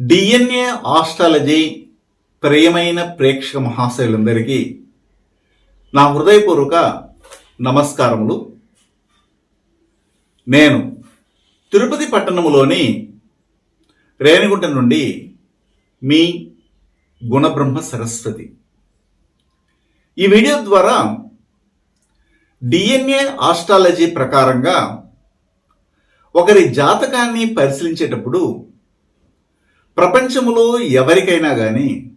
DNA astrology ప్రియమైన ప్రేక్షక మహాశయులందరికీ నా హృదయపూర్వక నమస్కారములు. నేను తిరుపతి పట్టణములోని రేణిగుంట నుండి మీ గుణబ్రహ్మ సరస్వతి. ఈ వీడియో ద్వారా డిఎన్ఏ ఆస్ట్రాలజీ ప్రకారంగా ఒకరి జాతకాన్ని పరిశీలించేటప్పుడు ప్రపంచములో ఎవరికైనా కానీ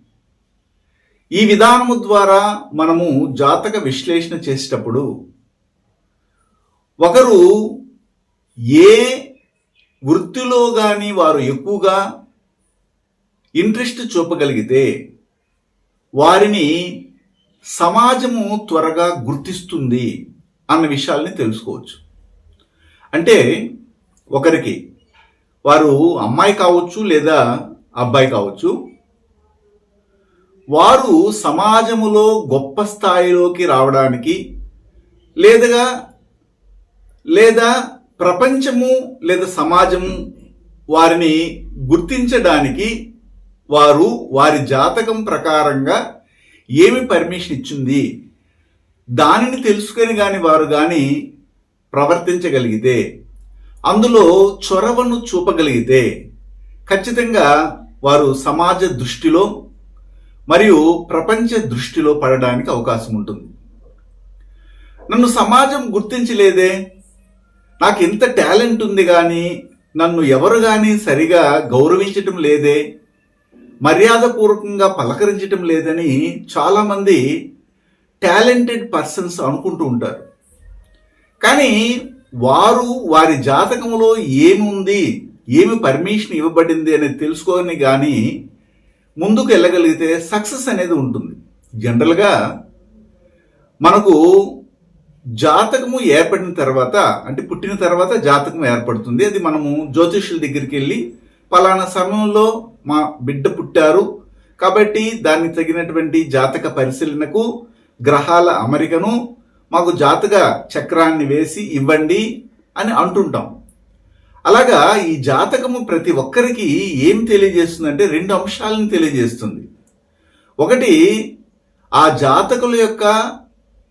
ఈ విధానము ద్వారా మనము జాతక విశ్లేషణ చేసేటప్పుడు ఒకరు ఏ వృత్తిలో కానీ వారు ఎక్కువగా ఇంట్రెస్ట్ చూపగలిగితే వారిని సమాజము త్వరగా గుర్తిస్తుంది అన్న విషయాల్ని తెలుసుకోవచ్చు. అంటే ఒకరికి వారు అమ్మాయి కావచ్చు లేదా అబ్బాయి కావచ్చు. వారు సమాజములో గొప్ప స్థాయిలోకి రావడానికి లేదా లేదా ప్రపంచము లేదా సమాజము వారిని గుర్తించడానికి వారు వారి జాతకం ప్రకారంగా ఏమి పర్మిషన్ ఇచ్చింది? దానిని తెలుసుకొని కానీ వారు కానీ ప్రవర్తించగలిగితే అందులో చొరవను చూపగలిగితే ఖచ్చితంగా వారు సమాజ దృష్టిలో మరియు ప్రపంచ దృష్టిలో పడడానికి అవకాశం ఉంటుంది. నన్ను సమాజం గుర్తించలేదే నాకు ఎంత టాలెంట్ ఉంది కానీ నన్ను ఎవరు కానీ సరిగా గౌరవించటం లేదే మర్యాదపూర్వకంగా పలకరించటం లేదని చాలామంది టాలెంటెడ్ పర్సన్స్ అనుకుంటూ ఉంటారు. కానీ వారు వారి జాతకంలో ఏముంది ఏమి పర్మిషన్ ఇవ్వబడింది అనేది తెలుసుకొని కానీ ముందుకు వెళ్ళగలిగితే సక్సెస్ అనేది ఉంటుంది. జనరల్గా మనకు జాతకము ఏర్పడిన తర్వాత అంటే పుట్టిన తర్వాత జాతకం ఏర్పడుతుంది. అది మనము జ్యోతిష్యుల దగ్గరికి వెళ్ళి పలానా సమయంలో మా బిడ్డ పుట్టారు కాబట్టి దానికి తగినటువంటి జాతక పరిశీలనకు గ్రహాల అమరికను మాకు జాతక చక్రాన్ని వేసి ఇవ్వండి అని అంటుంటాం. అలాగా ఈ జాతకము ప్రతి ఒక్కరికి ఏం తెలియజేస్తుందంటే రెండు అంశాలను తెలియజేస్తుంది. ఒకటి ఆ జాతకుల యొక్క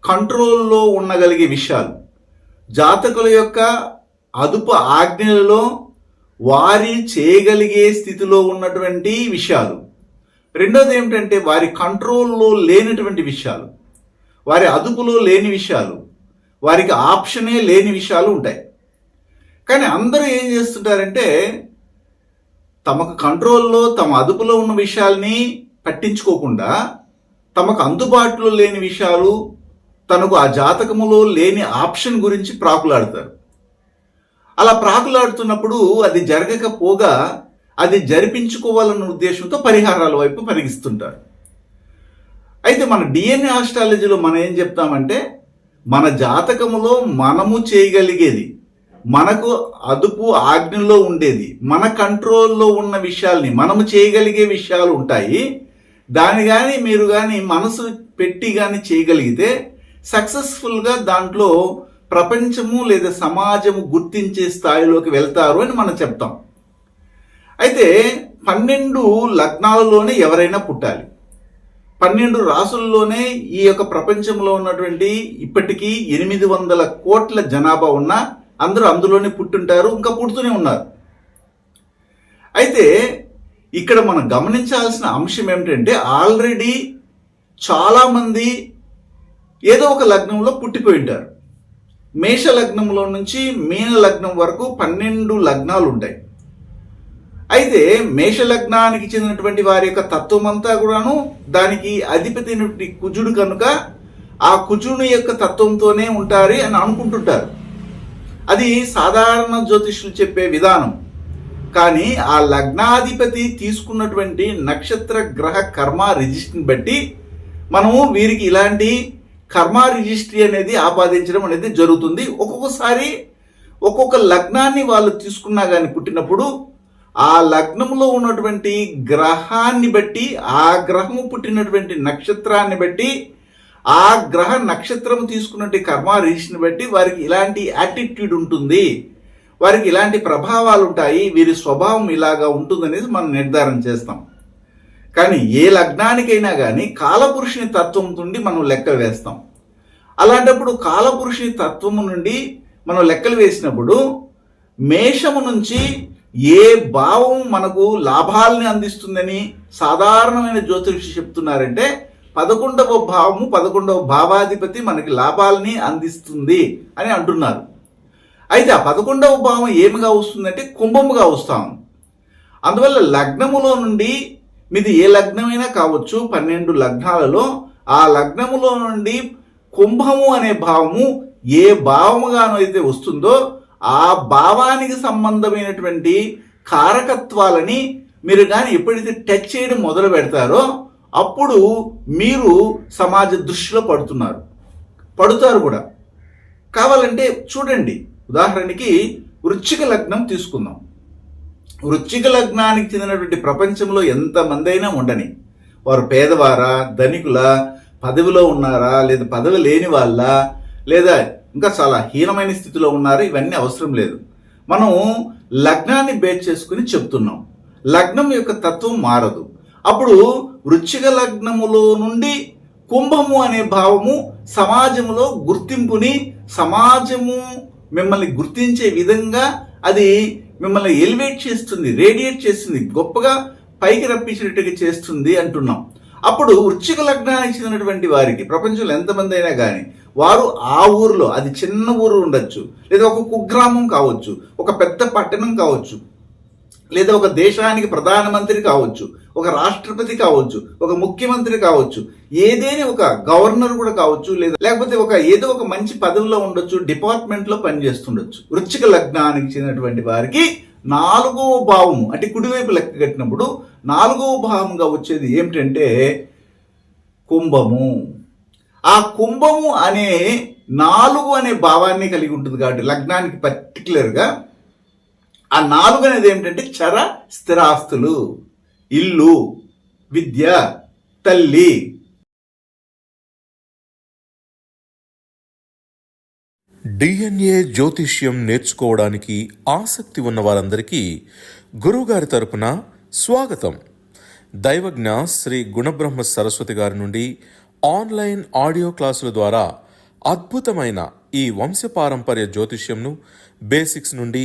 కంట్రోల్లో ఉండగలిగే విషయాలు. జాతకుల యొక్క అదుపు ఆజ్ఞలలో వారి చేయగలిగే స్థితిలో ఉన్నటువంటి విషయాలు. రెండోది ఏమిటంటే వారి కంట్రోల్లో లేనటువంటి విషయాలు. వారి అదుపులో లేని విషయాలు. వారికి ఆప్షనే లేని విషయాలు ఉంటాయి. కానీ అందరూ ఏం చేస్తుంటారంటే తమకు కంట్రోల్లో తమ అదుపులో ఉన్న విషయాల్ని పట్టించుకోకుండా తమకు అందుబాటులో లేని విషయాలు తనకు ఆ జాతకములో లేని ఆప్షన్ గురించి ప్రాకులాడతారు. అలా ప్రాకులాడుతున్నప్పుడు అది జరగకపోగా అది జరిపించుకోవాలన్న ఉద్దేశంతో పరిహారాల వైపు పరిగిస్తుంటారు. అయితే మన డిఎన్ఏ ఆస్ట్రాలజీలో మనం ఏం చెప్తామంటే మన జాతకములో మనము చేయగలిగేది మనకు అదుపు ఆజ్ఞలో ఉండేది. మన కంట్రోల్లో ఉన్న విషయాల్ని మనము చేయగలిగే విషయాలు ఉంటాయి. దాని కానీ మీరు కానీ మనసు పెట్టి కానీ చేయగలిగితే సక్సెస్ఫుల్గా దాంట్లో ప్రపంచము లేదా సమాజము గుర్తించే స్థాయిలోకి వెళ్తారు అని మనం చెప్తాం. అయితే పన్నెండు లగ్నాలలోనే ఎవరైనా పుట్టాలి. పన్నెండు రాసుల్లోనే ఈ యొక్క ప్రపంచంలో ఉన్నటువంటి ఇప్పటికీ ఎనిమిది వందల కోట్ల జనాభా ఉన్న అందరూ అందులోనే పుట్టుంటారు ఇంకా పుడుతూనే ఉన్నారు. అయితే ఇక్కడ మనం గమనించాల్సిన అంశం ఏమిటంటే ఆల్రెడీ చాలామంది ఏదో ఒక లగ్నంలో పుట్టిపోయి ఉంటారు. మేష లగ్నంలో నుంచి మీన లగ్నం వరకు పన్నెండు లగ్నాలు ఉంటాయి అయితే మేష లగ్నానికి చెందినటువంటి వారి యొక్క తత్వం అంతా కూడాను దానికి అధిపతి కుజుడు కనుక ఆ కుజుని యొక్క తత్వంతోనే ఉంటారు అని అనుకుంటుంటారు. అది సాధారణ జ్యోతిష్యులు చెప్పే విధానం. కానీ ఆ లగ్నాధిపతి తీసుకున్నటువంటి నక్షత్ర గ్రహ కర్మ రిజిస్ట్రీని బట్టి మనము వీరికి ఇలాంటి కర్మ రిజిస్ట్రీ అనేది ఆపాదించడం అనేది జరుగుతుంది. ఒక్కొక్కసారి ఒక్కొక్క లగ్నాన్ని వాళ్ళు తీసుకున్నా కానీ పుట్టినప్పుడు ఆ లగ్నంలో ఉన్నటువంటి గ్రహాన్ని బట్టి ఆ గ్రహము పుట్టినటువంటి నక్షత్రాన్ని బట్టి ఆ గ్రహ నక్షత్రం తీసుకున్నటువంటి కర్మ రీషిని బట్టి వారికి ఇలాంటి యాటిట్యూడ్ ఉంటుంది. వారికి ఇలాంటి ప్రభావాలు ఉంటాయి. వీరి స్వభావం ఇలాగా ఉంటుందనేది మనం నిర్ధారణ చేస్తాం. కానీ ఏ లగ్నానికైనా కానీ కాలపురుషుని తత్వం నుండి మనం లెక్క వేస్తాం. అలాంటప్పుడు కాలపురుషుని తత్వము నుండి మనం లెక్కలు వేసినప్పుడు మేషము నుంచి ఏ భావం మనకు లాభాలని అందిస్తుందని సాధారణమైన జ్యోతిషి చెప్తున్నారంటే పదకొండవ భావము పదకొండవ భావాధిపతి మనకి లాభాలని అందిస్తుంది అని అంటున్నారు. అయితే ఆ పదకొండవ భావం ఏమిగా వస్తుందంటే కుంభముగా వస్తాం అందువల్ల లగ్నములో నుండి మీది ఏ లగ్నమైనా కావచ్చు పన్నెండు లగ్నాలలో ఆ లగ్నములో నుండి కుంభము అనే భావము ఏ భావముగానో అయితే వస్తుందో ఆ భావానికి సంబంధమైనటువంటి కారకత్వాలని మీరు కానీ ఎప్పుడైతే టచ్ చేయడం మొదలు పెడతారో అప్పుడు మీరు సమాజ దృష్టిలో పడుతున్నారు. పడుతారు కూడా. కావాలంటే చూడండి. ఉదాహరణకి వృచ్చిక లగ్నం తీసుకుందాం. వృచ్చిక లగ్నానికి చెందినటువంటి ప్రపంచంలో ఎంతమంది అయినా ఉండని వారు పేదవారా ధనికుల పదవిలో ఉన్నారా లేదా పదవి లేని వాళ్ళ లేదా ఇంకా చాలా హీనమైన స్థితిలో ఉన్నారా ఇవన్నీ అవసరం లేదు. మనం లగ్నాన్ని బేస్ చేసుకుని చెప్తున్నాం. లగ్నం యొక్క తత్వం మారదు. అప్పుడు వృచ్చిక లగ్నములో నుండి కుంభము అనే భావము సమాజంలో గుర్తింపుని సమాజము మిమ్మల్ని గుర్తించే విధంగా అది మిమ్మల్ని ఎలివేట్ చేస్తుంది రేడియేట్ చేస్తుంది గొప్పగా పైకి రప్పించినట్టుగా చేస్తుంది అంటున్నాం. అప్పుడు వృచ్చిక లగ్నానికి చెందినటువంటి వారికి ప్రపంచంలో ఎంతమంది అయినా కానీ వారు ఆ ఊరిలో అది చిన్న ఊరు ఉండొచ్చు లేదా ఒక కుగ్రామం కావచ్చు ఒక పెద్ద పట్టణం కావచ్చు లేదా ఒక దేశానికి ప్రధానమంత్రి కావచ్చు ఒక రాష్ట్రపతి కావచ్చు ఒక ముఖ్యమంత్రి కావచ్చు ఏదేని ఒక గవర్నర్ కూడా కావచ్చు లేదా లేకపోతే ఒక ఏదో ఒక మంచి పదవిలో ఉండొచ్చు డిపార్ట్మెంట్లో పనిచేస్తుండొచ్చు. వృచ్చిక లగ్నానికి చెందినటువంటి వారికి నాలుగవ భావము అంటే కుడివైపు లెక్క కట్టినప్పుడు నాలుగవ భావంగా వచ్చేది ఏమిటంటే కుంభము. ఆ కుంభము అనే నాలుగు అనే భావాన్ని కలిగి ఉంటుంది కాబట్టి లగ్నానికి పర్టికులర్గా ఆ నాలుగు అనేది ఏమిటంటే చర స్థిరాస్తులు. ఇల్లు విద్య తల్లి. డిఎన్ఏ జ్యోతిష్యం నేర్చుకోవడానికి ఆసక్తి ఉన్న వారందరికీ గురువుగారి తరపున స్వాగతం. దైవజ్ఞ శ్రీ గుణబ్రహ్మ సరస్వతి గారి నుండి ఆన్లైన్ ఆడియో క్లాసుల ద్వారా అద్భుతమైన ఈ వంశపారంపర్య జ్యోతిష్యంను బేసిక్స్ నుండి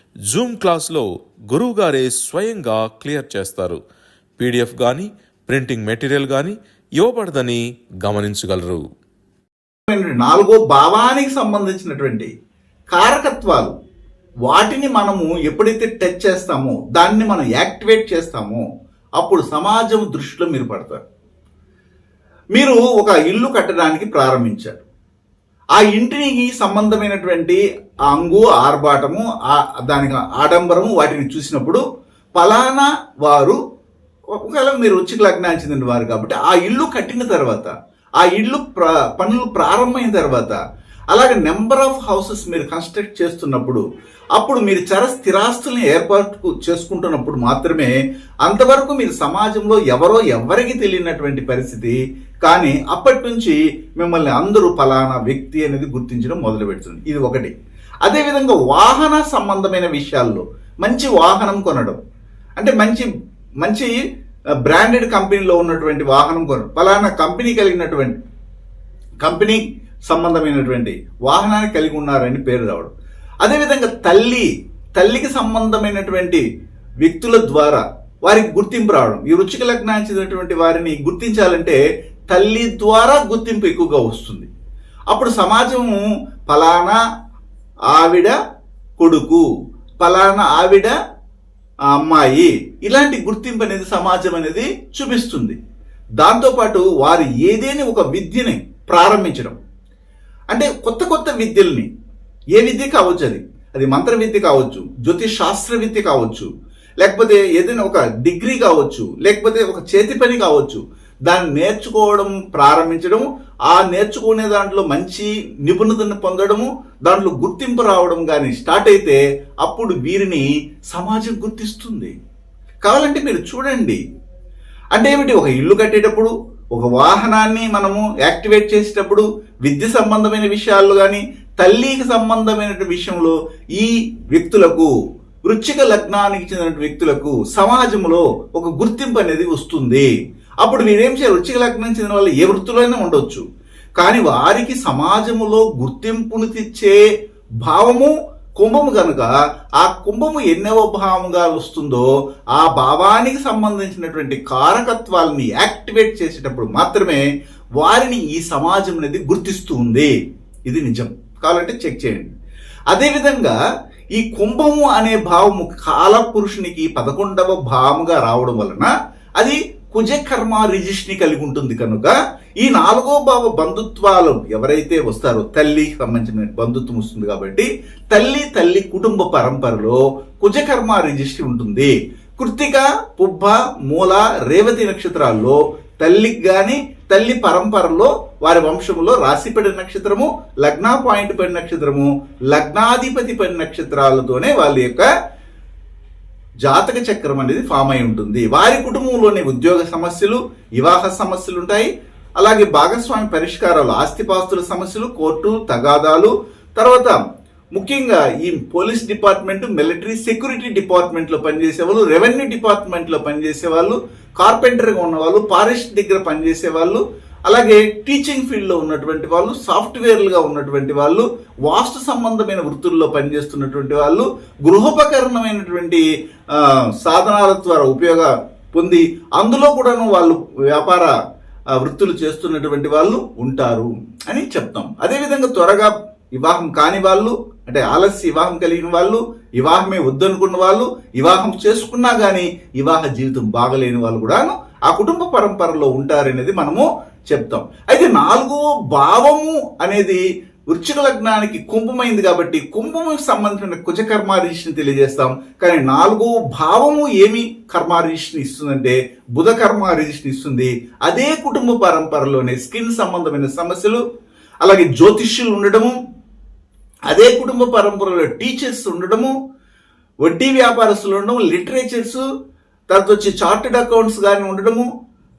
జూమ్ క్లాస్లో గురువుగారే స్వయంగా క్లియర్ చేస్తారు. పీడిఎఫ్ కానీ ప్రింటింగ్ మెటీరియల్ కానీ ఇవ్వబడదని గమనించగలరు. నాలుగో భావానికి సంబంధించినటువంటి కారకత్వాలు. వాటిని మనము ఎప్పుడైతే టచ్ చేస్తామో దాన్ని మనం యాక్టివేట్ చేస్తామో అప్పుడు సమాజం దృష్టిలో మీరు పడతారు. మీరు ఒక ఇల్లు కట్టడానికి ప్రారంభించారు. ఆ ఇంటికి సంబంధమైనటువంటి ఆ అంగు ఆర్భాటము ఆ దానికి ఆడంబరము వాటిని చూసినప్పుడు ఫలానా వారు ఒకవేళ మీరు రుచికి లగ్నానికి చెందిన వారు కాబట్టి ఆ ఇల్లు కట్టిన తర్వాత ఆ ఇల్లు ప్ర పనులు ప్రారంభమైన తర్వాత అలాగే నెంబర్ ఆఫ్ హౌసెస్ మీరు కన్స్ట్రక్ట్ చేస్తున్నప్పుడు అప్పుడు మీరు చర స్థిరాస్తుల్ని ఏర్పాటు చేసుకుంటున్నప్పుడు మాత్రమే అంతవరకు మీరు సమాజంలో ఎవరో ఎవరికి తెలియనటువంటి పరిస్థితి. కానీ అప్పటి నుంచి మిమ్మల్ని అందరూ ఫలానా వ్యక్తి అనేది గుర్తించడం మొదలు పెడుతుంది ఇది ఒకటి. అదేవిధంగా వాహన సంబంధమైన విషయాల్లో మంచి వాహనం కొనడం. అంటే మంచి మంచి బ్రాండెడ్ కంపెనీలో ఉన్నటువంటి వాహనం కొనడం. ఫలానా కంపెనీ కలిగినటువంటి కంపెనీ సంబంధమైనటువంటి వాహనాన్ని కలిగి ఉన్నారని పేరు రావడం. అదేవిధంగా తల్లి తల్లికి సంబంధమైనటువంటి వ్యక్తుల ద్వారా వారికి గుర్తింపు రావడం. ఈ రుచిక లగ్నాంచినటువంటి వారిని గుర్తించాలంటే తల్లి ద్వారా గుర్తింపు ఎక్కువగా వస్తుంది. అప్పుడు సమాజము ఫలానా ఆవిడ కొడుకు ఫలానా ఆవిడ అమ్మాయి. ఇలాంటి గుర్తింపు అనేది సమాజం అనేది చూపిస్తుంది. దాంతోపాటు వారు ఏదేని ఒక విద్యని ప్రారంభించడం. అంటే కొత్త కొత్త విద్యల్ని ఏ విద్య కావచ్చు అది? అది మంత్ర విద్య కావచ్చు జ్యోతిష్ శాస్త్ర విద్య కావచ్చు లేకపోతే ఏదైనా ఒక డిగ్రీ కావచ్చు లేకపోతే ఒక చేతి పని కావచ్చు దాన్ని నేర్చుకోవడం ప్రారంభించడం ఆ నేర్చుకునే దాంట్లో మంచి నిపుణతను పొందడము దాంట్లో గుర్తింపు రావడం కానీ స్టార్ట్ అయితే అప్పుడు వీరిని సమాజం గుర్తిస్తుంది. కావాలంటే మీరు చూడండి. అంటే ఏమిటి? ఒక ఇల్లు కట్టేటప్పుడు ఒక వాహనాన్ని మనము యాక్టివేట్ చేసేటప్పుడు విద్య సంబంధమైన విషయాల్లో కానీ తల్లికి సంబంధమైన విషయంలో ఈ వ్యక్తులకు వృచ్చిక లగ్నానికి చెందిన వ్యక్తులకు సమాజంలో ఒక గుర్తింపు అనేది వస్తుంది. అప్పుడు మీరేం చేయాలి? వృచ్చిక లగ్నం చెందిన వాళ్ళు ఏ వృత్తిలోనే ఉండొచ్చు. కానీ వారికి సమాజములో గుర్తింపును తెచ్చే భావము కుంభము కనుక ఆ కుంభము ఎన్నవ భావముగా వస్తుందో ఆ భావానికి సంబంధించినటువంటి కారకత్వాలని యాక్టివేట్ చేసేటప్పుడు మాత్రమే వారిని ఈ సమాజం అనేది గుర్తిస్తుంది. ఇది నిజం. కావాలంటే చెక్ చేయండి. అదేవిధంగా ఈ కుంభము అనే భావము కాలపురుషునికి పదకొండవ భావముగా రావడం వలన అది కుజకర్మ రిజిష్ని కలిగి ఉంటుంది కనుక ఈ నాలుగో భావ బంధుత్వాలు ఎవరైతే వస్తారో తల్లికి సంబంధించిన బంధుత్వం వస్తుంది కాబట్టి తల్లి తల్లి కుటుంబ పరంపరలో కుజకర్మ రిజిస్ట్రీ ఉంటుంది. కృత్తిక పుబ్బ మూల రేవతి నక్షత్రాల్లో తల్లికి గాని తల్లి పరంపరలో వారి వంశంలో రాశిపడి నక్షత్రము లగ్న పాయింట్ పడి నక్షత్రము లగ్నాధిపతి పడి నక్షత్రాలతోనే వాళ్ళ యొక్క జాతక చక్రం అనేది ఫామ్ అయి ఉంటుంది. వారి కుటుంబంలోని ఉద్యోగ సమస్యలు వివాహ సమస్యలు ఉంటాయి. అలాగే భాగస్వామి పరిష్కారాలు ఆస్తిపాస్తుల సమస్యలు కోర్టు తగాదాలు. తర్వాత ముఖ్యంగా ఈ పోలీస్ డిపార్ట్మెంట్ మిలిటరీ సెక్యూరిటీ డిపార్ట్మెంట్లో పనిచేసే వాళ్ళు రెవెన్యూ డిపార్ట్మెంట్లో పనిచేసే వాళ్ళు కార్పెంటర్గా ఉన్న వాళ్ళు ఫారెస్ట్ దగ్గర పనిచేసే వాళ్ళు అలాగే టీచింగ్ ఫీల్డ్లో ఉన్నటువంటి వాళ్ళు సాఫ్ట్వేర్లుగా ఉన్నటువంటి వాళ్ళు వాస్తు సంబంధమైన వృత్తుల్లో పనిచేస్తున్నటువంటి వాళ్ళు గృహోపకరణమైనటువంటి సాధనాల ద్వారా ఉపయోగ పొంది అందులో కూడాను వాళ్ళు వ్యాపార వృత్తులు చేస్తున్నటువంటి వాళ్ళు ఉంటారు అని చెప్తాం. అదేవిధంగా త్వరగా వివాహం కాని వాళ్ళు అంటే ఆలస్య వివాహం కలిగిన వాళ్ళు వివాహమే వద్దనుకున్న వాళ్ళు వివాహం చేసుకున్నా కానీ వివాహ జీవితం బాగలేని వాళ్ళు కూడాను ఆ కుటుంబ పరంపరలో ఉంటారనేది మనము చెప్తాం. అయితే నాలుగో భావము అనేది వృక్షిక లగ్నానికి కుంభమైంది కాబట్టి కుంభముకి సంబంధించిన కుజ కర్మారీషిని తెలియజేస్తాం. కానీ నాలుగో భావము ఏమి కర్మారీషిని ఇస్తుందంటే బుధ కర్మారీషిని ఇస్తుంది. అదే కుటుంబ పరంపరలోనే స్కిన్ సంబంధమైన సమస్యలు అలాగే జ్యోతిష్యులు ఉండడము అదే కుటుంబ పరంపరలో టీచర్స్ ఉండడము వడ్డీ వ్యాపారస్తులు ఉండడం లిటరేచర్స్ తర్వాత వచ్చి చార్టెడ్ అకౌంట్స్ కానీ ఉండడము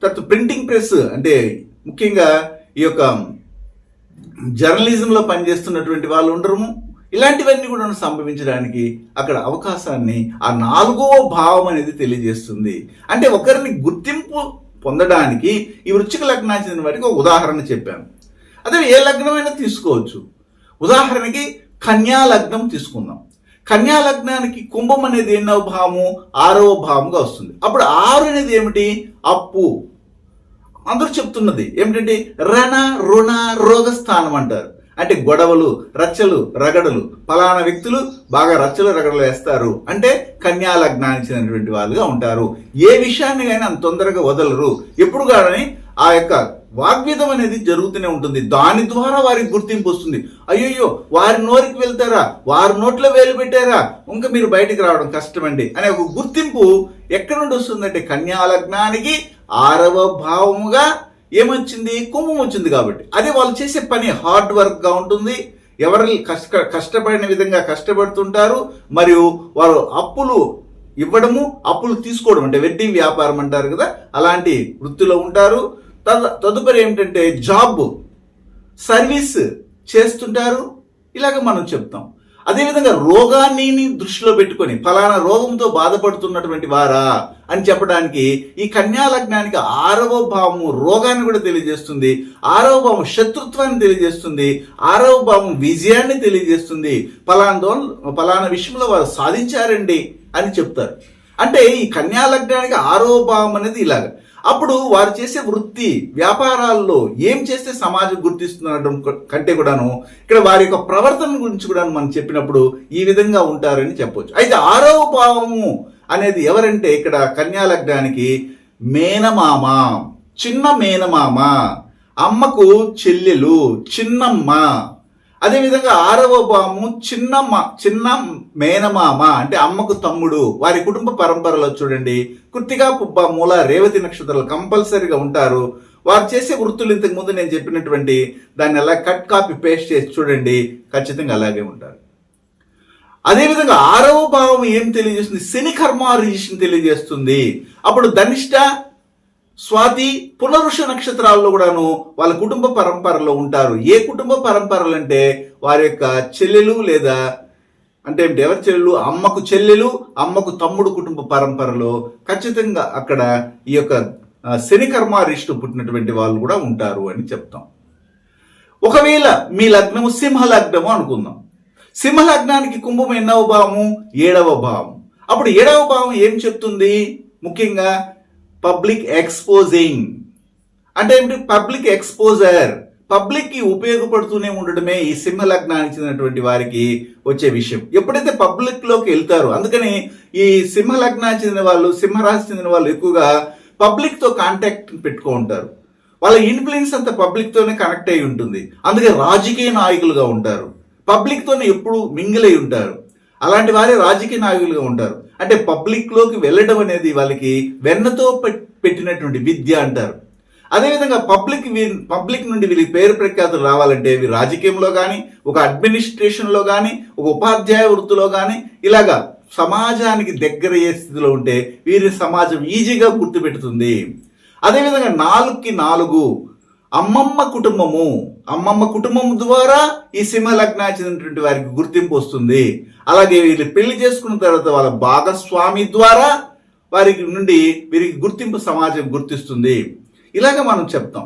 తర్వాత ప్రింటింగ్ ప్రెస్ అంటే ముఖ్యంగా ఈ యొక్క జర్నలిజంలో పనిచేస్తున్నటువంటి వాళ్ళు ఉండడము ఇలాంటివన్నీ కూడా సంభవించడానికి అక్కడ అవకాశాన్ని ఆ నాలుగో భావం అనేది తెలియజేస్తుంది. అంటే ఒకరిని గుర్తింపు పొందడానికి ఈ వృచ్చిక లగ్నానికి చెందిన వాటికి ఒక ఉదాహరణ చెప్పాను. అదే ఏ లగ్నమైనా తీసుకోవచ్చు. ఉదాహరణకి కన్యా లగ్నం తీసుకుందాం. కన్యా లగ్నానికి కుంభం అనేది ఎన్నో భావము? ఆరవ భావముగా వస్తుంది. అప్పుడు ఆరు అనేది ఏమిటి? అప్పు. అందరూ చెప్తున్నది ఏమిటంటే రణ రుణ రోగస్థానం అంటారు. అంటే గొడవలు రచ్చలు రగడలు. ఫలానా వ్యక్తులు బాగా రచ్చలు రగడలు వేస్తారు. అంటే కన్యా లగ్నానికి చెందినటువంటి వాళ్ళుగా ఉంటారు. ఏ విషయాన్ని కానీ అంత తొందరగా వదలరు. ఎప్పుడు కానీ ఆ యొక్క వాగ్వేదం అనేది జరుగుతూనే ఉంటుంది. దాని ద్వారా వారికి గుర్తింపు వస్తుంది. అయ్యయ్యో వారి నోరికి వెళ్తారా? వారి నోట్లో వేలు పెట్టారా? ఇంకా మీరు బయటికి రావడం కష్టమండి. అనే ఒక గుర్తింపు ఎక్కడి నుండి వస్తుందంటే కన్యా లగ్నానికి ఆరవ భావముగా ఏమొచ్చింది? కుంభం వచ్చింది కాబట్టి. అది వాళ్ళు చేసే పని హార్డ్ వర్క్గా ఉంటుంది. ఎవరి కష్ట కష్టపడిన విధంగా కష్టపడుతుంటారు. మరియు వారు అప్పులు ఇవ్వడము అప్పులు తీసుకోవడం అంటే వెడ్డింగ్ వ్యాపారం అంటారు కదా అలాంటి వృత్తిలో ఉంటారు. తదుపరి ఏమిటంటే జాబ్. సర్వీస్ చేస్తుంటారు. ఇలాగ మనం చెప్తాం. అదేవిధంగా రోగాన్ని దృష్టిలో పెట్టుకొని ఫలానా రోగంతో బాధపడుతున్నటువంటి వారా అని చెప్పడానికి ఈ కన్యా లగ్నానికి ఆరవ భావము రోగాన్ని కూడా తెలియజేస్తుంది. ఆరవ భావం శత్రుత్వాన్ని తెలియజేస్తుంది. ఆరవ భావం విజయాన్ని తెలియజేస్తుంది. ఫలానా ఫలానా విషయంలో వారు సాధించారండి అని చెప్తారు. అంటే ఈ కన్యా లగ్నానికి ఆరవ భావం అనేది ఇలాగ. అప్పుడు వారు చేసే వృత్తి వ్యాపారాల్లో ఏం చేస్తే సమాజం గుర్తిస్తుండడం కంటే కూడాను ఇక్కడ వారి యొక్క ప్రవర్తన గురించి కూడా మనం చెప్పినప్పుడు ఈ విధంగా ఉంటారని చెప్పొచ్చు. అయితే ఆరవ భావము అనేది ఎవరంటే ఇక్కడ కన్యా లగ్నానికి మేనమామ చిన్న మేనమామ అమ్మకు చెల్లెలు చిన్నమ్మ అదేవిధంగా ఆరవ భావము చిన్న చిన్న మేనమామ అంటే అమ్మకు తమ్ముడు. వారి కుటుంబ పరంపరలో చూడండి. కృతిగా పుబ్బ మూల రేవతి నక్షత్రాలు కంపల్సరీగా ఉంటారు. వారు చేసే వృత్తులు ఇంతకు ముందు నేను చెప్పినటువంటి దాన్ని అలా కట్ కాపీ పేస్ట్ చేసి చూడండి. ఖచ్చితంగా అలాగే ఉంటారు. అదేవిధంగా ఆరవ భావం ఏం తెలియజేస్తుంది? శని కర్మారిజిషన్ తెలియజేస్తుంది. అప్పుడు ధనిష్ట స్వాతి పునరుష నక్షత్రాల్లో కూడాను వాళ్ళ కుటుంబ పరంపరలో ఉంటారు. ఏ కుటుంబ పరంపరలు అంటే వారి యొక్క చెల్లెలు లేదా అంటే ఎవరి చెల్లెలు? అమ్మకు చెల్లెలు అమ్మకు తమ్ముడు కుటుంబ పరంపరలో ఖచ్చితంగా అక్కడ ఈ యొక్క ఆ, శని కర్మారిష్టు పుట్టినటువంటి వాళ్ళు కూడా ఉంటారు అని చెప్తాం. ఒకవేళ మీ లగ్నము సింహ లగ్నము అనుకుందాం. సింహ లగ్నానికి కుంభం ఎన్నవ భావము? ఏడవ భావం. అప్పుడు ఏడవ భావం ఏం చెప్తుంది? ముఖ్యంగా పబ్లిక్ ఎక్స్పోజింగ్ అంటే ఏమిటి పబ్లిక్ ఎక్స్పోజర్ పబ్లిక్కి ఉపయోగపడుతూనే ఉండడమే ఈ సింహ లగ్నానికి చెందినటువంటి వారికి వచ్చే విషయం. ఎప్పుడైతే పబ్లిక్లోకి వెళ్తారో అందుకని ఈ సింహ లగ్నానికి చెందిన వాళ్ళు సింహరాశి చెందిన వాళ్ళు ఎక్కువగా పబ్లిక్తో కాంటాక్ట్ పెట్టుకో ఉంటారు. వాళ్ళ ఇన్ఫ్లుయెన్స్ అంతా పబ్లిక్ తోనే కనెక్ట్ అయి ఉంటుంది. అందుకే రాజకీయ నాయకులుగా ఉంటారు. పబ్లిక్ తోనే ఎప్పుడు మింగిల్ అయి ఉంటారు. అలాంటి వారే రాజకీయ నాయకులుగా ఉంటారు. అంటే పబ్లిక్లోకి వెళ్ళడం అనేది వాళ్ళకి వెన్నతో పెట్టినటువంటి విద్య అంటారు. అదేవిధంగా పబ్లిక్ పబ్లిక్ నుండి వీళ్ళకి పేరు ప్రఖ్యాతులు రావాలంటే వీరు రాజకీయంలో కానీ ఒక అడ్మినిస్ట్రేషన్లో కానీ ఒక ఉపాధ్యాయ వృత్తిలో కానీ ఇలాగా సమాజానికి దగ్గరయ్యే స్థితిలో ఉంటే వీరి సమాజం ఈజీగా గుర్తుపెడుతుంది అదేవిధంగా నాలుగుకి నాలుగు అమ్మమ్మ కుటుంబము. అమ్మమ్మ కుటుంబం ద్వారా ఈ సింహ లగ్నాచినటువంటి వారికి గుర్తింపు వస్తుంది. అలాగే వీళ్ళు పెళ్ళి చేసుకున్న తర్వాత వాళ్ళ భాగస్వామి ద్వారా వారికి నుండి వీరికి గుర్తింపు సమాజం గుర్తిస్తుంది. ఇలాగ మనం చెప్తాం.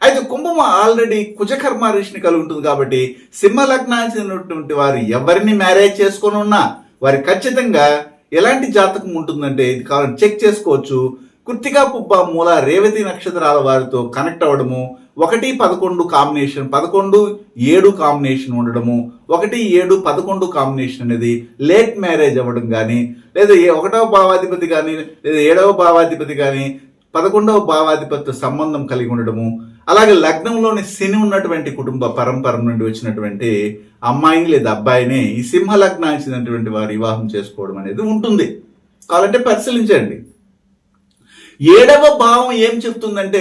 అయితే కుంభం ఆల్రెడీ కుజకర్మ రిషిని కలిగి ఉంటుంది కాబట్టి సింహ లగ్నానికి చెందినటువంటి వారు ఎవరిని మ్యారేజ్ చేసుకొని ఉన్నా వారి ఖచ్చితంగా ఎలాంటి జాతకం ఉంటుందంటే ఇది కావాలని చెక్ చేసుకోవచ్చు. కృత్తికా పుబ్బ మూల రేవతి నక్షత్రాల వారితో కనెక్ట్ అవ్వడము ఒకటి పదకొండు కాంబినేషన్ పదకొండు ఏడు కాంబినేషన్ ఉండడము ఒకటి ఏడు పదకొండు కాంబినేషన్ అనేది లేట్ మ్యారేజ్ అవ్వడం కానీ లేదా ఏ ఒకటవ భావాధిపతి కానీ లేదా ఏడవ భావాధిపతి కానీ పదకొండవ భావాధిపతితో సంబంధం కలిగి ఉండడము అలాగే లగ్నంలోని శని ఉన్నటువంటి కుటుంబ పరంపర నుండి వచ్చినటువంటి అమ్మాయిని లేదా అబ్బాయిని ఈ సింహ లగ్నానికి చెందినటువంటి వారు వివాహం చేసుకోవడం అనేది ఉంటుంది. కావాలంటే పరిశీలించండి. ఏడవ భావం ఏం చెప్తుందంటే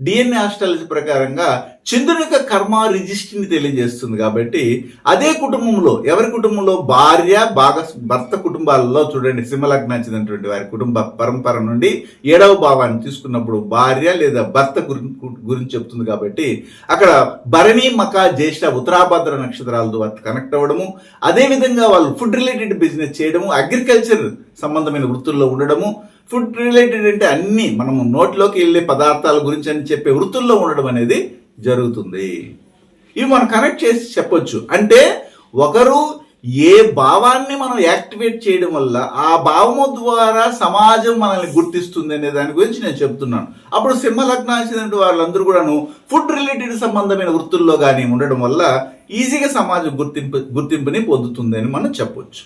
డిఎన్ఏ ఆస్ట్రాలజీ ప్రకారంగా చంద్రుని యొక్క కర్మ రిజిస్ట్రీని తెలియజేస్తుంది కాబట్టి అదే కుటుంబంలో ఎవరి కుటుంబంలో? భార్య భాగ భర్త కుటుంబాలలో చూడండి సింహలగ్నం చెందినటువంటి వారి కుటుంబ పరంపర నుండి ఏడవ భావాన్ని తీసుకున్నప్పుడు భార్య లేదా భర్త గురించి చెప్తుంది కాబట్టి అక్కడ భరణి మక జ్యేష్ఠ ఉత్తరాభద్ర నక్షత్రాలతో ద్వారా కనెక్ట్ అవ్వడము అదే విధంగా వాళ్ళు ఫుడ్ రిలేటెడ్ బిజినెస్ చేయడము అగ్రికల్చర్ సంబంధమైన వృత్తుల్లో ఉండడము ఫుడ్ రిలేటెడ్ అంటే అన్ని. మనము నోట్లోకి వెళ్ళే పదార్థాల గురించి అని చెప్పే వృత్తుల్లో ఉండడం అనేది జరుగుతుంది. ఇవి మనం కనెక్ట్ చేసి చెప్పొచ్చు. అంటే ఒకరు ఏ భావాన్ని మనం యాక్టివేట్ చేయడం వల్ల ఆ భావము ద్వారా సమాజం మనల్ని గుర్తిస్తుంది అనే దాని గురించి నేను చెప్తున్నాను. అప్పుడు సింహ లగ్నానికి వాళ్ళందరూ కూడాను ఫుడ్ రిలేటెడ్ సంబంధమైన వృత్తుల్లో కానీ ఉండడం వల్ల ఈజీగా సమాజం గుర్తింపు గుర్తింపుని పొందుతుందని మనం చెప్పొచ్చు.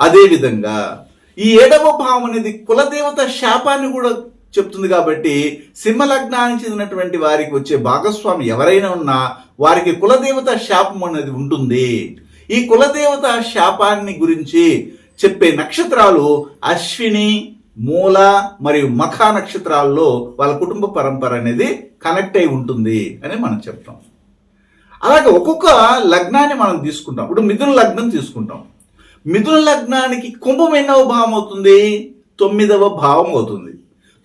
అదేవిధంగా ఈ ఏడవ భావం అనేది కులదేవత శాపాన్ని కూడా చెప్తుంది కాబట్టి సింహ లగ్నానికి చెందినటువంటి వారికి వచ్చే భాగస్వామి ఎవరైనా ఉన్నా వారికి కులదేవత శాపం అనేది ఉంటుంది. ఈ కులదేవత శాపాన్ని గురించి చెప్పే నక్షత్రాలు అశ్విని మూల మరియు మఖ నక్షత్రాల్లో వాళ్ళ కుటుంబ పరంపర అనేది కనెక్ట్ అయి ఉంటుంది అని మనం చెప్తాం. అలాగే ఒక్కొక్క లగ్నాన్ని మనం తీసుకుంటాం. ఇప్పుడు మిథున లగ్నం తీసుకుంటాం. మిథున లగ్నానికి కుంభం ఎన్నవ భావం అవుతుంది తొమ్మిదవ భావం అవుతుంది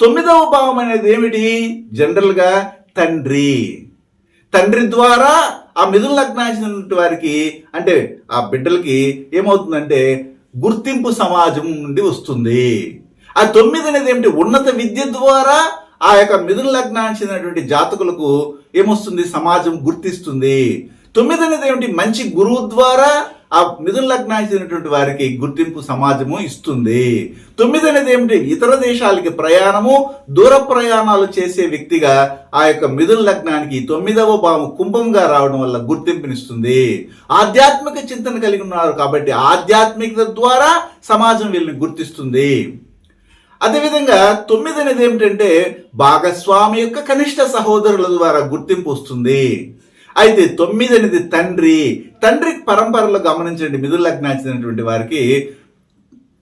తొమ్మిదవ భావం అనేది ఏమిటి? జనరల్గా తండ్రి. తండ్రి ద్వారా ఆ మిథున లగ్నానికి వారికి అంటే ఆ బిడ్డలకి ఏమవుతుందంటే గుర్తింపు సమాజం నుండి వస్తుంది. ఆ తొమ్మిది అనేది ఏమిటి? ఉన్నత విద్య ద్వారా ఆ యొక్క మిథున లగ్నానికి చెందినటువంటి జాతకులకు ఏమొస్తుంది? సమాజం గుర్తిస్తుంది. తొమ్మిది అనేది ఏమిటి? మంచి గురువు ద్వారా ఆ మిథున లగ్నానికి వారికి గుర్తింపు సమాజము ఇస్తుంది. తొమ్మిది అనేది ఏమిటి? ఇతర దేశాలకి ప్రయాణము దూర ప్రయాణాలు చేసే వ్యక్తిగా ఆ యొక్క మిథున లగ్నానికి తొమ్మిదవ భావం కుంభంగా రావడం వల్ల గుర్తింపునిస్తుంది. ఆధ్యాత్మిక చింతన కలిగి ఉన్నారు కాబట్టి ఆధ్యాత్మికత ద్వారా సమాజం వీళ్ళని గుర్తిస్తుంది. అదేవిధంగా తొమ్మిది అనేది ఏమిటంటే భాగస్వామి యొక్క కనిష్ట సహోదరుల ద్వారా గుర్తింపు వస్తుంది. అయితే తొమ్మిది అనేది తండ్రి తండ్రి పరంపరలో గమనించండి మిథున లగ్నాచినటువంటి వారికి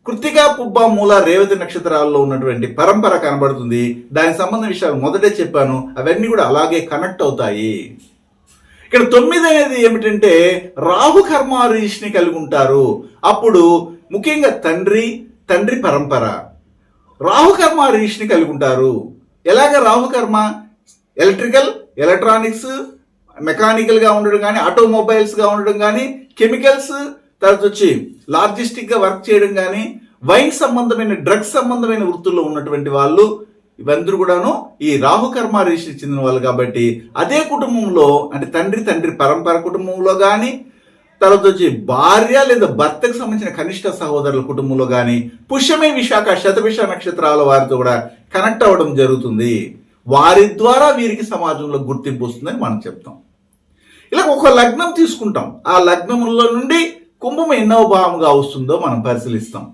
కృతికా పుబ్బ మూల రేవతి నక్షత్రాల్లో ఉన్నటువంటి పరంపర కనబడుతుంది. దానికి సంబంధించిన విషయాలు మొదటే చెప్పాను. అవన్నీ కూడా అలాగే కనెక్ట్ అవుతాయి. ఇక్కడ తొమ్మిది అనేది ఏమిటంటే రాహు కర్మారీష్ని కలిగి ఉంటారు. అప్పుడు ముఖ్యంగా తండ్రి తండ్రి పరంపర. రాహుకర్మ రీష్ని కలిగి ఉంటారు. ఎలాగ రాహుకర్మ ఎలక్ట్రికల్ ఎలక్ట్రానిక్స్ మెకానికల్గా ఉండడం కానీ ఆటోమొబైల్స్గా ఉండడం కానీ కెమికల్స్ తర్వాత వచ్చి లాజిస్టిక్గా వర్క్ చేయడం కానీ వైన్ సంబంధమైన డ్రగ్స్ సంబంధమైన వృత్తుల్లో ఉన్నటువంటి వాళ్ళు ఇవందరూ కూడాను ఈ రాహుకర్మ రిషికి చెందిన వాళ్ళు కాబట్టి అదే కుటుంబంలో అంటే తండ్రి తండ్రి పరంపర కుటుంబంలో కానీ తర్వాత వచ్చి భార్య లేదా భర్తకు సంబంధించిన కనిష్ట సహోదరుల కుటుంబంలో కానీ పుష్యమే విశాఖ శతభిష నక్షత్రాల వారితో కూడా కనెక్ట్ అవ్వడం జరుగుతుంది. వారి ద్వారా వీరికి సమాజంలో గుర్తింపు వస్తుందని మనం చెప్తాం. ఇలా ఒక లగ్నం తీసుకుంటాం. ఆ లగ్నంలో నుండి కుంభం ఎన్నో భావంగా వస్తుందో మనం పరిశీలిస్తాం.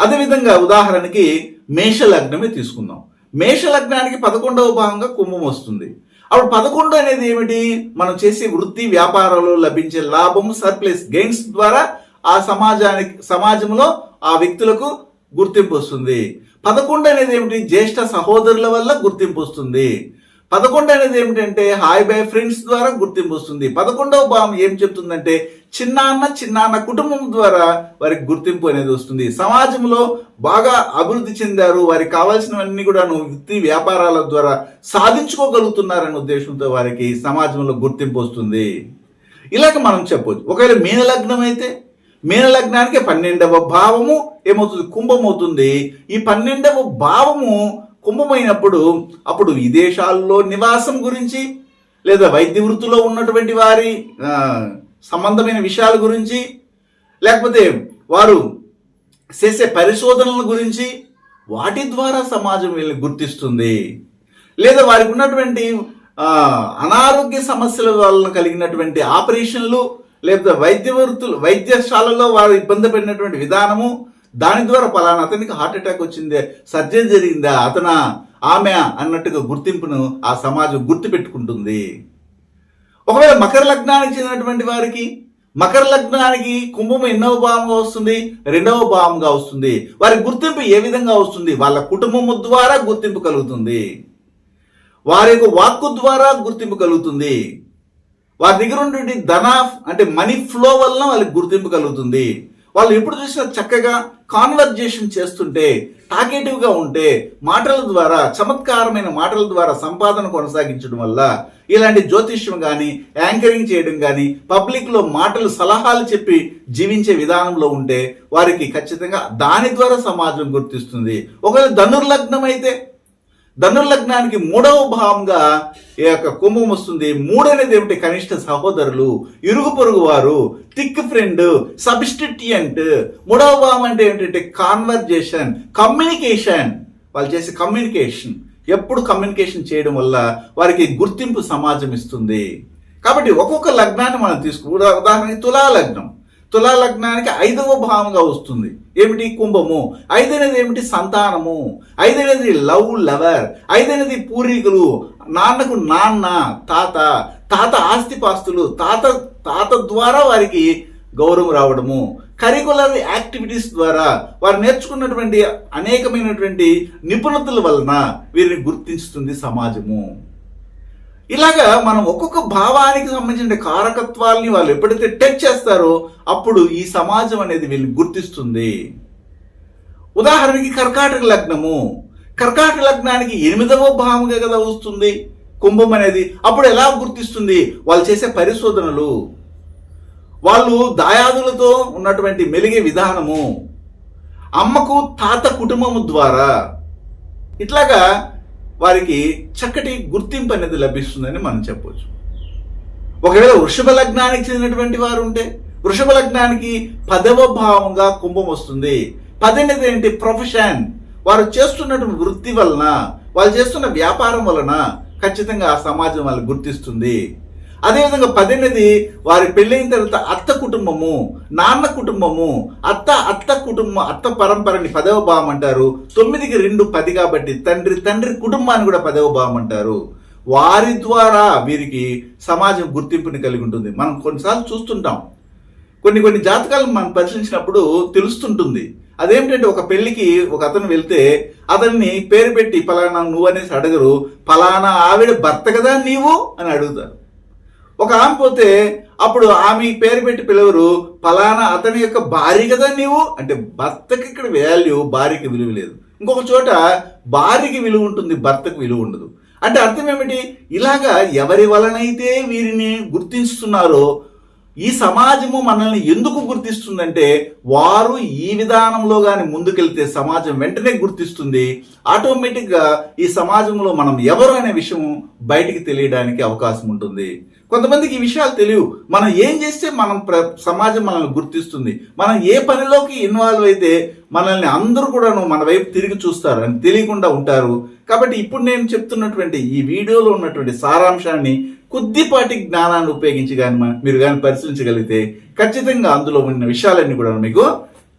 అదేవిధంగా ఉదాహరణకి మేష లగ్నమే తీసుకుందాం. మేష లగ్నానికి పదకొండవ భాగంగా కుంభం వస్తుంది. అప్పుడు పదకొండు అనేది ఏమిటి? మనం చేసే వృత్తి వ్యాపారంలో లభించే లాభం సర్ప్లస్ గెయిన్స్ ద్వారా ఆ సమాజానికి సమాజంలో ఆ వ్యక్తులకు గుర్తింపు వస్తుంది. పదకొండు అనేది ఏమిటి? జ్యేష్ఠ సహోదరుల వల్ల గుర్తింపు వస్తుంది. పదకొండు అనేది ఏమిటంటే హాయ్ బై ఫ్రెండ్స్ ద్వారా గుర్తింపు వస్తుంది. పదకొండవ భావం ఏం చెప్తుందంటే చిన్నాన్న చిన్నాన్న కుటుంబం ద్వారా వారికి గుర్తింపు అనేది వస్తుంది. సమాజంలో బాగా అభివృద్ధి చెందారు వారికి కావాల్సినవన్నీ కూడా వృత్తి వ్యాపారాల ద్వారా సాధించుకోగలుగుతున్నారనే ఉద్దేశంతో వారికి సమాజంలో గుర్తింపు వస్తుంది. ఇలాగ మనం చెప్పొచ్చు. ఒకవేళ మీన లగ్నం అయితే మీన లగ్నానికి పన్నెండవ భావము ఏమవుతుంది? కుంభం అవుతుంది ఈ పన్నెండవ భావము కుంభమైనప్పుడు అప్పుడు విదేశాల్లో నివాసం గురించి లేదా వైద్య వృత్తిలో ఉన్నటువంటి వారి సంబంధమైన విషయాల గురించి లేకపోతే వారు చేసే పరిశోధనల గురించి వాటి ద్వారా సమాజం వీళ్ళని గుర్తిస్తుంది. లేదా వారికి ఉన్నటువంటి అనారోగ్య సమస్యల వలన కలిగినటువంటి ఆపరేషన్లు లేకపోతే వైద్య వృత్తులు వైద్యశాలలో వారు ఇబ్బంది పడినటువంటి విధానము దాని ద్వారా పలానా అతనికి హార్ట్ అటాక్ వచ్చిందే సర్జరీ జరిగిందా అతన ఆమె అన్నట్టుగా గుర్తింపును ఆ సమాజం గుర్తుపెట్టుకుంటుంది. ఒకవేళ మకర లగ్నానికి చెందినటువంటి వారికి మకర లగ్నానికి కుంభం ఎన్నవ భావంగా వస్తుంది రెండవ భావంగా వస్తుంది. వారి గుర్తింపు ఏ విధంగా వస్తుంది? వాళ్ళ కుటుంబము ద్వారా గుర్తింపు కలుగుతుంది. వారి యొక్క వాక్కు ద్వారా గుర్తింపు కలుగుతుంది. వారి దగ్గర ఉన్నటువంటి ధన అంటే మనీ ఫ్లో వల్ల వాళ్ళకి గుర్తింపు కలుగుతుంది. వాళ్ళు ఎప్పుడు చూసినా చక్కగా కాన్వర్జేషన్ చేస్తుంటే టాకేటివ్గా ఉంటే మాటల ద్వారా చమత్కారమైన మాటల ద్వారా సంపాదన కొనసాగించడం వల్ల ఇలాంటి జ్యోతిష్యం కానీ యాంకరింగ్ చేయడం కానీ పబ్లిక్లో మాటలు సలహాలు చెప్పి జీవించే విధానంలో ఉంటే వారికి ఖచ్చితంగా దాని ద్వారా సమాజం గుర్తిస్తుంది. ఒకవేళ ధనుర్లగ్నం అయితే ధనుర్లగ్నానికి మూడవ భావంగా ఈ యొక్క కుంభం వస్తుంది. మూడనేది ఏమిటి? కనిష్ట సహోదరులు ఇరుగు పొరుగు వారు థిక్ ఫ్రెండ్ సబ్స్టిట్యూయంట్ మూడవ భావం అంటే ఏంటంటే కాన్వర్జేషన్ కమ్యూనికేషన్ వాళ్ళు చేసే కమ్యూనికేషన్ ఎప్పుడు కమ్యూనికేషన్ చేయడం వల్ల వారికి గుర్తింపు సమాజం ఇస్తుంది. కాబట్టి ఒక్కొక్క లగ్నాన్ని మనం తీసుకు ఉదాహరణకి తులా లగ్నం తులా లగ్నానికి ఐదవ భావంగా వస్తుంది. ఏమిటి కుంభము? ఐదనేది ఏమిటి సంతానము? ఐదనేది లవ్ లవర్? ఐదనేది పూర్వీకులు? నాన్నకు నాన్న తాత. తాత ఆస్తిపాస్తులు. తాత తాత ద్వారా వారికి గౌరవం రావడము. కరికులర్ యాక్టివిటీస్ ద్వారా వారు నేర్చుకున్నటువంటి అనేకమైనటువంటి నిపుణతల వలన వీరిని గుర్తిస్తుంది సమాజము. ఇలాగా మనం ఒక్కొక్క భావానికి సంబంధించిన కారకత్వాల్ని వాళ్ళు ఎప్పుడైతే టచ్ చేస్తారో అప్పుడు ఈ సమాజం అనేది వీళ్ళని గుర్తిస్తుంది. ఉదాహరణకి కర్కాటక లగ్నము. కర్కాటక లగ్నానికి ఎనిమిదవ భావంగా కదా వస్తుంది కుంభం అనేది. అప్పుడు ఎలా గుర్తిస్తుంది? వాళ్ళు చేసే పరిశోధనలు. వాళ్ళు దాయాదులతో ఉన్నటువంటి మెలిగే విధానము. అమ్మకు తాత కుటుంబము ద్వారా. ఇట్లాగా వారికి చక్కటి గుర్తింపు అనేది లభిస్తుందని మనం చెప్పవచ్చు ఒకవేళ వృషభ లగ్నానికి చెందినటువంటి వారు ఉంటే వృషభ లగ్నానికి పదవ భావంగా కుంభం వస్తుంది. పదనేది ఏంటి? ప్రొఫెషన్. వారు చేస్తున్నటువంటి వృత్తి వలన వాళ్ళు చేస్తున్న వ్యాపారం వలన ఖచ్చితంగా ఆ సమాజం వాళ్ళు గుర్తిస్తుంది. అదేవిధంగా పదనేది వారి పెళ్ళైన తర్వాత అత్త కుటుంబము నాన్న కుటుంబము అత్త అత్త కుటుంబం అత్త పరంపరని పదవ భావం అంటారు. తొమ్మిదికి రెండు పది కాబట్టి తండ్రి తండ్రి కుటుంబాన్ని కూడా పదవ భావం అంటారు. వారి ద్వారా వీరికి సమాజం గుర్తింపుని కలిగి ఉంటుంది. మనం కొన్నిసార్లు చూస్తుంటాం. కొన్ని కొన్ని జాతకాలను మనం పరిశీలించినప్పుడు తెలుస్తుంటుంది. అదేమిటంటే ఒక పెళ్ళికి ఒక అతను వెళ్తే అతన్ని పేరు పెట్టి ఫలానా నువ్వు అనేసి అడగరు. ఫలానా ఆవిడ భర్త కదా నీవు అని అడుగుతారు. ఒక ఆమె పోతే అప్పుడు ఆమె పేరు పెట్టి పిలవరు ఫలానా అతని యొక్క భార్య కదా నీవు? అంటే భర్తకి ఇక్కడ వాల్యూ భార్యకి విలువ లేదు. ఇంకొక చోట భార్యకి విలువ ఉంటుంది భర్తకు విలువ ఉండదు. అంటే అర్థం ఏమిటి? ఇలాగా ఎవరి వలనైతే వీరిని గుర్తిస్తున్నారో ఈ సమాజము మనల్ని ఎందుకు గుర్తిస్తుందంటే వారు ఈ విధానంలో కానీ ముందుకెళ్తే సమాజం వెంటనే గుర్తిస్తుంది. ఆటోమేటిక్గా ఈ సమాజంలో మనం ఎవరు అనే విషయం బయటికి తెలియడానికి అవకాశం ఉంటుంది. కొంతమందికి ఈ విషయాలు తెలియవు. మనం ఏం చేస్తే మనం ప్ర సమాజం మనల్ని గుర్తిస్తుంది. మనం ఏ పనిలోకి ఇన్వాల్వ్ అయితే మనల్ని అందరూ కూడాను మన వైపు తిరిగి చూస్తారు అని తెలియకుండా ఉంటారు. కాబట్టి ఇప్పుడు నేను చెప్తున్నటువంటి ఈ వీడియోలో ఉన్నటువంటి సారాంశాన్ని కొద్దిపాటి జ్ఞానాన్ని ఉపయోగించి కానీ మీరు కానీ పరిశీలించగలిగితే ఖచ్చితంగా అందులో ఉన్న విషయాలన్నీ కూడా మీకు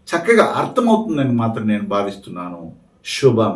చక్కగా అర్థమవుతుందని మాత్రం నేను భావిస్తున్నాను. శుభం.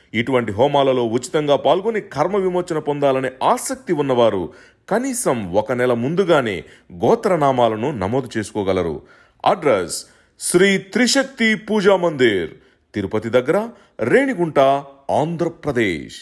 ఇటువంటి హోమాలలో ఉచితంగా పాల్గొని కర్మ విమోచన పొందాలనే ఆసక్తి ఉన్నవారు కనీసం ఒక నెల ముందుగానే గోత్రనామాలను నమోదు చేసుకోగలరు. అడ్రస్ శ్రీ త్రిశక్తి పూజా మందిర్ తిరుపతి దగ్గర రేణిగుంట ఆంధ్రప్రదేశ్.